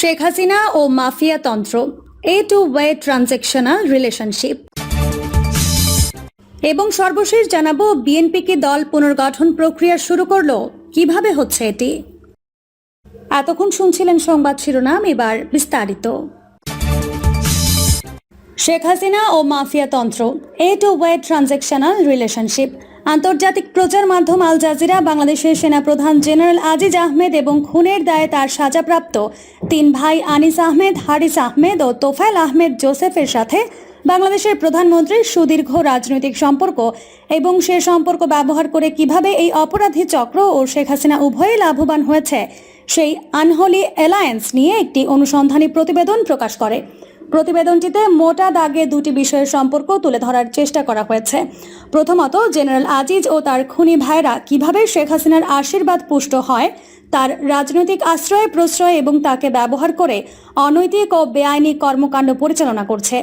শেখ হাসিনা ও মাফিয়া তন্ত্র a two way transactional relationship এবং সর্বশেষ জানাব, বিএনপিকে দল পুনর্গঠন প্রক্রিয়া শুরু করল। কীভাবে হচ্ছে এটি? এতক্ষণ শুনছিলেন সংবাদ শিরোনাম, এবার বিস্তারিত। শেখ হাসিনা ও মাফিয়া তন্ত্র a two way transactional relationship আন্তর্জাতিক প্রচার মাধ্যম আল জাজিরা, বাংলাদেশের সেনাপ্রধান জেনারেল আজিজ আহমেদ এবং খুনের দায়ে তার সাজাপ্রাপ্ত তিন ভাই আনিস আহমেদ, হারিস আহমেদ ও তোফায়েল আহমেদ জোসেফের সাথে বাংলাদেশের প্রধানমন্ত্রীর সুদীর্ঘ রাজনৈতিক সম্পর্ক এবং সে সম্পর্ক ব্যবহার করে কীভাবে এই অপরাধী চক্র ও শেখ হাসিনা উভয়ই লাভবান হয়েছে, সেই আনহলি অ্যালায়েন্স নিয়ে একটি অনুসন্ধানী প্রতিবেদন প্রকাশ করে। প্রতিবেদনটিতে মোটা দাগে দুটি বিষয়ের সম্পর্ক তুলে ধরার চেষ্টা করা হয়েছে। প্রথমত, জেনারেল আজিজ ও তার খুনি ভাইরা কীভাবে শেখ হাসিনার আশীর্বাদ পুষ্ট হয়, তার রাজনৈতিক আশ্রয়, প্রশ্রয় এবং তাকে ব্যবহার করে অনৈতিক ও বেআইনি কর্মকাণ্ড পরিচালনা করছে।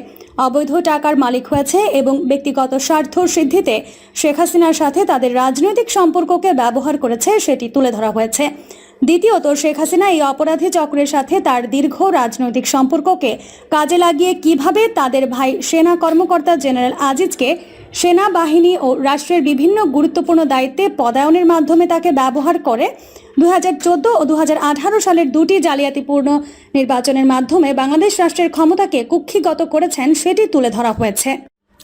অবৈধ টাকার মালিক হয়েছে এবং ব্যক্তিগত স্বার্থ সিদ্ধিতে শেখ হাসিনার সাথে তাদের রাজনৈতিক সম্পর্ককে ব্যবহার করেছে, সেটি তুলে ধরা হয়েছে। দ্বিতীয়ত, শেখ হাসিনা এই অপরাধী চক্রের সাথে তার দীর্ঘ রাজনৈতিক সম্পর্ককে কাজে লাগিয়ে কীভাবে তাদের ভাই সেনা কর্মকর্তা জেনারেল আজিজকে সেনাবাহিনী ও রাষ্ট্রের বিভিন্ন গুরুত্বপূর্ণ দায়িত্বে পদায়নের মাধ্যমে তাকে ব্যবহার করে দু হাজার চোদ্দ ও দু হাজার আঠারো সালের দুটি জালিয়াতিপূর্ণ নির্বাচনের মাধ্যমে বাংলাদেশ রাষ্ট্রের ক্ষমতাকে কুক্ষিগত করেছেন, সেটি তুলে ধরা হয়েছে।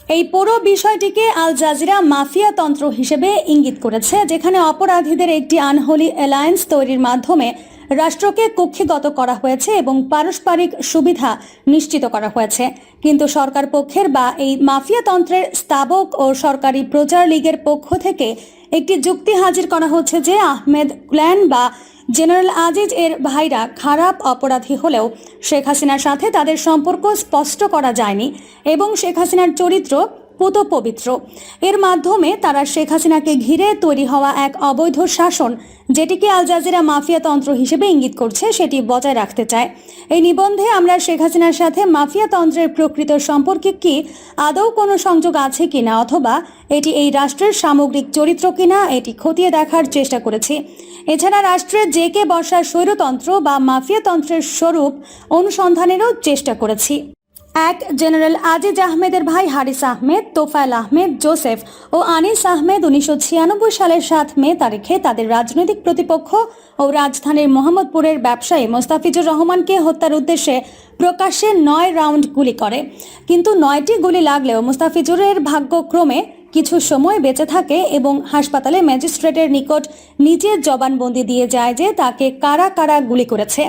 এই পুরো বিষয়টিকে আল জাজিরা মাফিয়া তন্ত্র হিসেবে ইঙ্গিত করেছে, যেখানে অপরাধীদের একটি আনহোলি অ্যালায়েন্স তৈরির মাধ্যমে রাষ্ট্রকে কক্ষিগত করা হয়েছে এবং পারস্পরিক সুবিধা নিশ্চিত করা হয়েছে। কিন্তু সরকার পক্ষের বা এই মাফিয়া তন্ত্রের স্তাবক ও সরকারি প্রচার লীগের পক্ষ থেকে একটি যুক্তি হাজির করা হচ্ছে যে আহমেদ ক্ল্যান বা জেনারেল আজিজ এর ভাইরা খারাপ অপরাধী হলেও শেখ হাসিনার সাথে তাদের সম্পর্ক স্পষ্ট করা যায়নি এবং শেখ হাসিনার চরিত্র পুত পবিত্র এর মাধ্যমে তারা শেখ হাসিনাকে ঘিরে তৈরি হওয়া এক অবৈধ শাসন, যেটিকে আল জাজিরা মাফিয়া তন্ত্র হিসেবে ইঙ্গিত করছে, সেটি বজায় রাখতে চায়। এই নিবন্ধে আমরা শেখ হাসিনার সাথে মাফিয়া তন্ত্রের প্রকৃত সম্পর্কে কি, আদৌ কোনো সংযোগ আছে কিনা, অথবা এটি এই রাষ্ট্রের সামগ্রিক চরিত্র কিনা, এটি খতিয়ে দেখার চেষ্টা করেছি। এছাড়া রাষ্ট্রের যে কে বসার স্বৈরতন্ত্র বা মাফিয়া তন্ত্রের স্বরূপ অনুসন্ধানেরও চেষ্টা করেছি। এক জেনারেল আজিজ আহমেদের ভাই হারিস আহমেদ, তোফায়েল আহমেদ, জোসেফ ও আনিস আহমেদ উনিশশো ছিয়ানব্বই সালের সাত মে তারিখে তাদের রাজনৈতিক প্রতিপক্ষ ও রাজধানীর মোহাম্মদপুরের ব্যবসায়ী মোস্তাফিজুর রহমানকে হত্যার উদ্দেশ্যে প্রকাশ্যে নয় রাউন্ড গুলি করে। কিন্তু নয়টি গুলি লাগলেও মোস্তাফিজুরের ভাগ্যক্রমে কিছু সময় বেঁচে থাকে এবং হাসপাতালে ম্যাজিস্ট্রেটের নিকট নিজের জবানবন্দি দিয়ে যায় যে তাকে কারা কারা গুলি করেছে।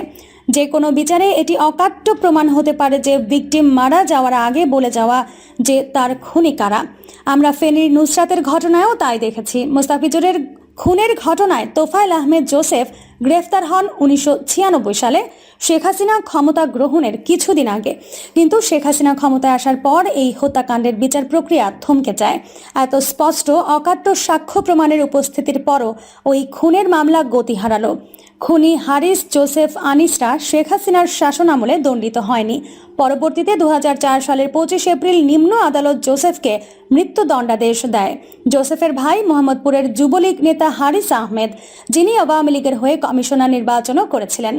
যে কোনো বিচারে এটি অকাট্য প্রমাণ হতে পারে যে ভিকটিম মারা যাওয়ার আগে বলে যাওয়া যে তার খুনি কারা। আমরা ফেনীর নুসরাতের ঘটনায়ও তাই দেখেছি। মোস্তাফিজুরের খুনের ঘটনায় তোফায়েল আহমেদ জোসেফ গ্রেফতার হন উনিশশো ছিয়ানব্বই সালে। শেখ হাসিনা ক্ষমতা গ্রহণের কিছুদিন আগে। কিন্তু শেখ হাসিনা ক্ষমতায় আসার পর এই হত্যাকাণ্ডের বিচার প্রক্রিয়া থমকে যায়। এত স্পষ্ট, অকাট্য সাক্ষ্য প্রমাণের উপস্থিতির পরও ওই খুনের মামলা গতি হারালো। খুনি হারিস জোসেফ আনিসরা শেখ হাসিনার শাসনামলে দণ্ডিত হয়নি। পরবর্তীতে দু হাজার চার সালের পঁচিশ এপ্রিল নিম্ন আদালত জোসেফকে মৃত্যুদণ্ডাদেশ দেয়। জোসেফের ভাই মোহাম্মদপুরের যুবলীগ নেতা হারিস আহমেদ, যিনি আওয়ামী লীগের হয়ে কমিশনার নির্বাচনও করেছিলেন।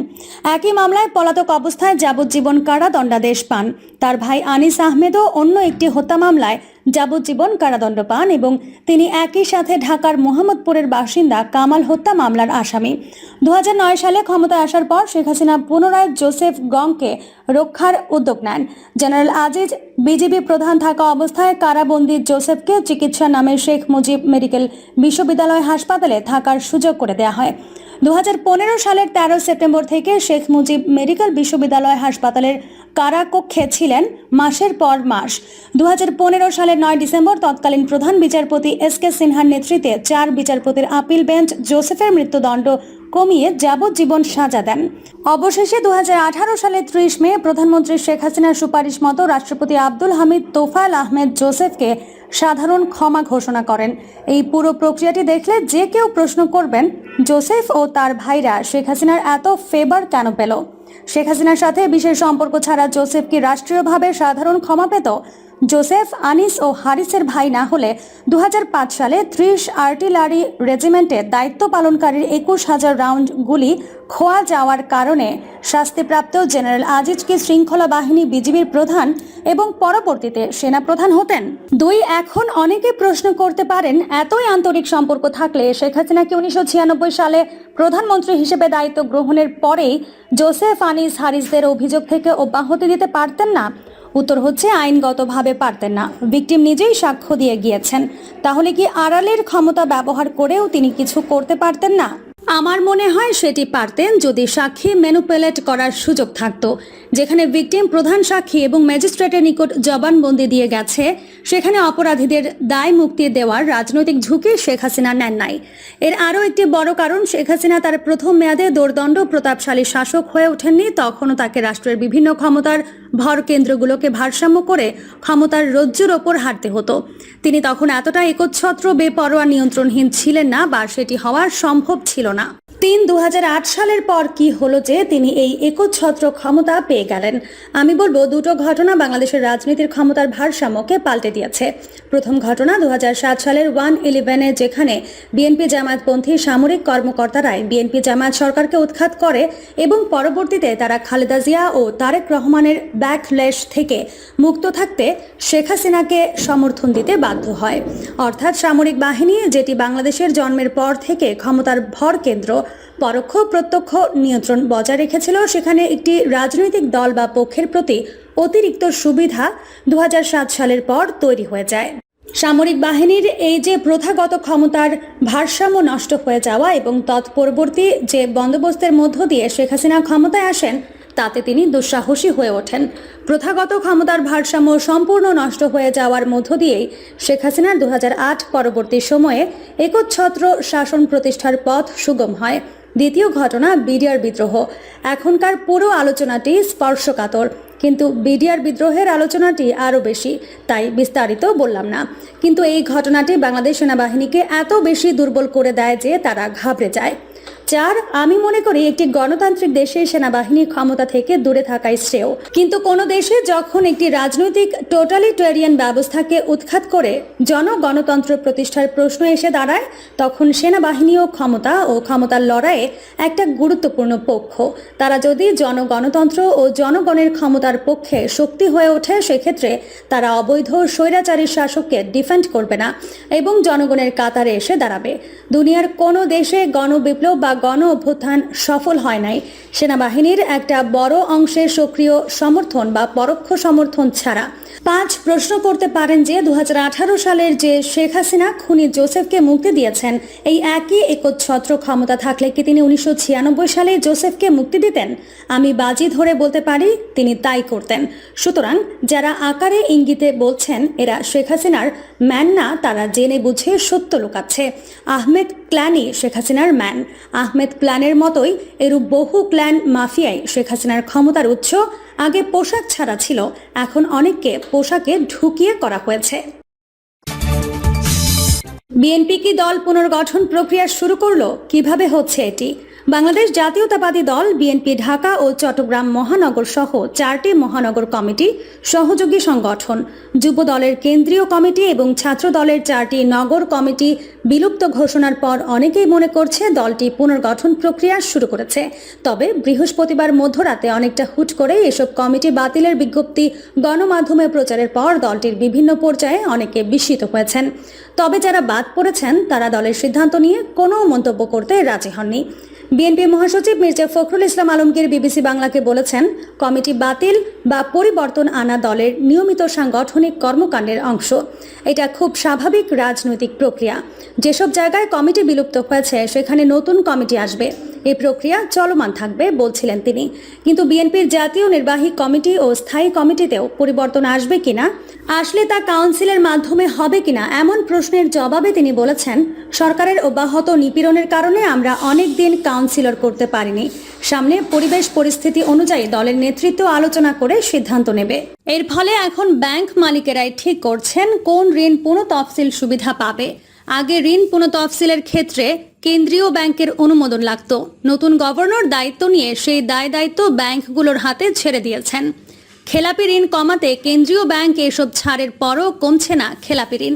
একই মামলায় পলাতক অবস্থায় যাবজ্জীবন কারা দণ্ডাদেশ পান। তার ভাই আনিস আহমেদও অন্য একটি হত্যা মামলায় যাবজ্জীবন কারাদণ্ড পান এবং তিনি একই সাথে ঢাকার মোহাম্মদপুরের বাসিন্দা কামাল হত্যা মামলার আসামি। দু হাজার নয় সালে ক্ষমতায় আসার পর শেখ হাসিনা পুনরায় জোসেফ গংকে রক্ষার উদ্যোগ নেন। জেনারেল আজিজ, বিজেপি প্রধান থাকা অবস্থায় কারাবন্দী জোসেফকে চিকিৎসা নামে শেখ মুজিব মেডিকেল বিশ্ববিদ্যালয় হাসপাতালে থাকার সুযোগ করে দেওয়া হয়। দুহাজার পনেরো সালের তেরো সেপ্টেম্বর থেকে শেখ মুজিব মেডিকেল বিশ্ববিদ্যালয় হাসপাতালের কারাকক্ষে ছিলেন মাসের পর মাস। দুহাজার পনেরো সালের নয় ডিসেম্বর তৎকালীন প্রধান বিচারপতি এস কে সিনহার নেতৃত্বে চার বিচারপতির আপিল বেঞ্চ জোসেফের মৃত্যুদণ্ড কমিয়ে যাবজ্জীবন সাজা দেন। অবশেষে দু হাজার আঠারো সালের ত্রিশ মে প্রধানমন্ত্রী শেখ হাসিনার সুপারিশ মতো রাষ্ট্রপতি আব্দুল হামিদ তোফায়েল আহমেদ জোসেফকে সাধারণ ক্ষমা ঘোষণা করেন। এই পুরো প্রক্রিয়াটি দেখলে যে কেউ প্রশ্ন করবেন, জোসেফ ও তার ভাইরা শেখ হাসিনার এত ফেভার কেন পেল? শেখ হাসিনার সাথে বিশেষ সম্পর্ক ছাড়া জোসেফ কি রাষ্ট্রীয়ভাবে সাধারণ ক্ষমা পেত? জোসেফ আনিস ও হারিসের ভাই না হলে দু হাজার পাঁচ সালে ত্রিশ আর্টিলারি রেজিমেন্টে দায়িত্ব পালনকারীর একুশ হাজার রাউন্ড গুলি খোয়া যাওয়ার কারণে শাস্তিপ্রাপ্ত জেনারেল আজিজকে শৃঙ্খলা বাহিনী বিজিবির প্রধান এবং পরবর্তীতে সেনাপ্রধান হতেন। দুই, এখন অনেকে প্রশ্ন করতে পারেন, এতই আন্তরিক সম্পর্ক থাকলে শেখ হাসিনাকে উনিশশো ছিয়ানব্বই সালে প্রধানমন্ত্রী হিসেবে দায়িত্ব গ্রহণের পরেই জোসেফ আনিস হারিসদের অভিযোগ থেকে অব্যাহতি দিতে পারতেন না। উত্তর হচ্ছে, আইনগতভাবে পারতেন না। ভিকটিম নিজেই সাক্ষ্য দিয়ে গিয়েছেন। তাহলে কি আড়ালের ক্ষমতা ব্যবহার করেও তিনি কিছু করতে পারতেন না? আমার মনে হয় সেটি পারতেন যদি সাক্ষী ম্যানুপুলেট করার সুযোগ থাকত। যেখানে ভিকটিম প্রধান সাক্ষী এবং ম্যাজিস্ট্রেটের নিকট জবানবন্দি দিয়ে গেছে, সেখানে অপরাধীদের দায় মুক্তি দেওয়ার রাজনৈতিক ঝুঁকি শেখ হাসিনা নেন নাই। এর আরও একটি বড় কারণ, শেখ হাসিনা তার প্রথম মেয়াদে দোর্দণ্ড প্রতাপশালী শাসক হয়ে ওঠেননি, তখনও তাকে রাষ্ট্রের বিভিন্ন ক্ষমতার ভর কেন্দ্রগুলোকে ভারসাম্য করে ক্ষমতার রজ্জুর ওপর হাঁটতে হতো। তিনি তখন এতটা একচ্ছত্র, বেপরোয়া, নিয়ন্ত্রণহীন ছিলেন না বা সেটি হওয়ার সম্ভব ছিল না। তিন দু সালের পর কি হলো যে তিনি এই একচ্ছত্র ক্ষমতা পেয়ে গেলেন? আমি বলব, দুটো ঘটনা বাংলাদেশের রাজনীতির ক্ষমতার ভারসাম্যকে পাল্টে দিয়েছে। প্রথম ঘটনা দু হাজার সাত সালের ওয়ান ইলেভেনে, যেখানে বিএনপি জামায়াতপন্থী সামরিক কর্মকর্তারাই বিএনপি জামায়াত সরকারকে উৎখাত করে এবং পরবর্তীতে তারা খালেদা জিয়া ও তারেক রহমানের ব্যাকলেশ থেকে মুক্ত থাকতে শেখ হাসিনাকে সমর্থন দিতে বাধ্য হয়। অর্থাৎ সামরিক বাহিনী, যেটি বাংলাদেশের জন্মের পর থেকে ক্ষমতার ভর কেন্দ্র পরোক্ষ প্রত্যক্ষ নিয়ন্ত্রণ বজায় রেখেছিল সেখানে একটি রাজনৈতিক দল বা পক্ষের প্রতি অতিরিক্ত সুবিধা দু হাজার সাত সালের পর তৈরি হয়ে যায়। সামরিক বাহিনীর এই যে প্রথাগত ক্ষমতার ভারসাম্য নষ্ট হয়ে যাওয়া এবং তৎপরবর্তী যে বন্দোবস্তের মধ্য দিয়ে শেখ হাসিনা ক্ষমতায় আসেন তাতে তিনি দুঃসাহসী হয়ে ওঠেন। প্রথাগত ক্ষমতার ভারসাম্য সম্পূর্ণ নষ্ট হয়ে যাওয়ার মধ্য দিয়েই শেখ হাসিনার দু হাজার আট পরবর্তী সময়ে একচ্ছত্র শাসন প্রতিষ্ঠার পথ সুগম হয়। দ্বিতীয় ঘটনা বিডিআর বিদ্রোহ। এখনকার পুরো আলোচনাটি স্পর্শকাতর। কিন্তু বিডিআর বিদ্রোহের আলোচনাটি আরও বেশি, তাই বিস্তারিত বললাম না। কিন্তু এই ঘটনাটি বাংলাদেশ সেনাবাহিনীকে এত বেশি দুর্বল করে দেয় যে তারা ঘাবড়ে যায়। চার, আমি মনে করি একটি গণতান্ত্রিক দেশে সেনাবাহিনী ক্ষমতা থেকে দূরে থাকাই শ্রেয়। কিন্তু কোনো দেশে যখন একটি রাজনৈতিক টোটালিটেরিয়ান ব্যবস্থাকে উৎখাত করে জনগণতন্ত্র প্রতিষ্ঠার প্রশ্ন এসে দাঁড়ায়, তখন সেনাবাহিনীও ক্ষমতা ও ক্ষমতার লড়াইয়ে একটা গুরুত্বপূর্ণ পক্ষ। তারা যদি জনগণতন্ত্র ও জনগণের ক্ষমতার পক্ষে শক্তি হয়ে ওঠে, সেক্ষেত্রে তারা অবৈধ স্বৈরাচারী শাসককে ডিফেন্ড করবে না এবং জনগণের কাতারে এসে দাঁড়াবে। দুনিয়ার কোনো দেশে গণবিপ্লব বা গণ অভ্যুত্থান সফল হয় নাই। সেনাবাহিনীর একটা বড় অংশের সক্রিয় সমর্থন বা পরোক্ষ সমর্থন ছাড়া পাঁচ প্রশ্ন করতে পারেন যে দু হাজার আঠারো সালের যে শেখ হাসিনা, খুনি জোসেফকে মুক্তি দিয়েছেন, এই একই একচ্ছত্র ক্ষমতা থাকলে কি তিনি উনিশশো সালে জোসেফকে মুক্তি দিতেন? আমি বাজি ধরে বলতে পারি, তিনি তাই করতেন। সুতরাং যারা আকারে ইঙ্গিতে বলছেন, এরা শেখ হাসিনার ম্যান না, তারা জেনে বুঝে সত্য লুকাচ্ছে। আহমেদ ক্ল্যানই শেখ হাসিনার ম্যান। আহমেদ ক্ল্যানের মতোই এরূপ বহু ক্ল্যান মাফিয়াই শেখ হাসিনার ক্ষমতার উৎস, আগে পোশাক ছাড়া ছিল, এখন অনেককে পোশাকে ঢুকিয়ে করা হয়েছে। বিএনপি কি দল পুনর্গঠন প্রক্রিয়া শুরু করল? কীভাবে হচ্ছে এটি? বাংলাদেশ জাতীয়তাবাদী দল, বিএনপি, ঢাকা ও চট্টগ্রাম মহানগর সহ চারটি মহানগর কমিটি সহযোগী সংগঠন। যুব দলের কেন্দ্রীয় কমিটি এবং ছাত্র দলের চারটি নগর কমিটি বিলুপ্ত ঘোষণার পর অনেকেই মনে করছে দলটি পুনর্গঠন প্রক্রিয়া শুরু করেছে। তবে বৃহস্পতিবার মধ্যরাতে অনেকটা হুট করে এসব কমিটি বাতিলের বিজ্ঞপ্তি গণমাধ্যমে প্রচারের পর দলটির বিভিন্ন পর্যায়ে অনেকে বিস্মিত হয়েছেন। তবে যারা বাদ পড়েছেন, তারা দলের সিদ্ধান্ত নিয়ে কোনো মন্তব্য করতে রাজি হননি। বিএনপি মহাসচিব মির্জা ফখরুল ইসলাম আলমগীর বিবিসি বাংলাকে বলেছেন, কমিটি বাতিল বা পরিবর্তন আনা দলের নিয়মিত সাংগঠনিক কর্মকাণ্ডের অংশ। এটা খুব স্বাভাবিক রাজনৈতিক প্রক্রিয়া। যেসব জায়গায় কমিটি বিলুপ্ত হয়েছে, সেখানে নতুন কমিটি আসবে। এই প্রক্রিয়া চলমান থাকবে বলছিলেন তিনি। কিন্তু বিএনপির জাতীয় নির্বাহী কমিটি ও স্থায়ী কমিটিতেও পরিবর্তন আসবে কিনা, আসলে তা কাউন্সিলের মাধ্যমে হবে কিনা, এমন প্রশ্নের জবাবে তিনি বলেছেন সরকারের অব্যাহত নিপীড়নের কারণে আমরা অনেক দিন কাউন্সিলর করতে পারিনি। সামনে পরিবেশ পরিস্থিতি অনুযায়ী দলের নেতৃত্ব আলোচনা করে সিদ্ধান্ত নেবে। এর ফলে এখন ব্যাংক মালিকেরাই ঠিক করছেন কোন ঋণ পুনঃ তফসিল সুবিধা পাবে। আগে ঋণ পুনঃ তফসিলের ক্ষেত্রে কেন্দ্রীয় ব্যাংকের অনুমোদন লাগত। নতুন গভর্নর দায়িত্ব নিয়ে সেই দায় দায়িত্ব ব্যাংকগুলোর হাতে ছেড়ে দিয়েছেন। খেলাপি ঋণ কমাতে কেন্দ্রীয় ব্যাংক এসব ছাড়ের পরও কমছে না খেলাপি ঋণ।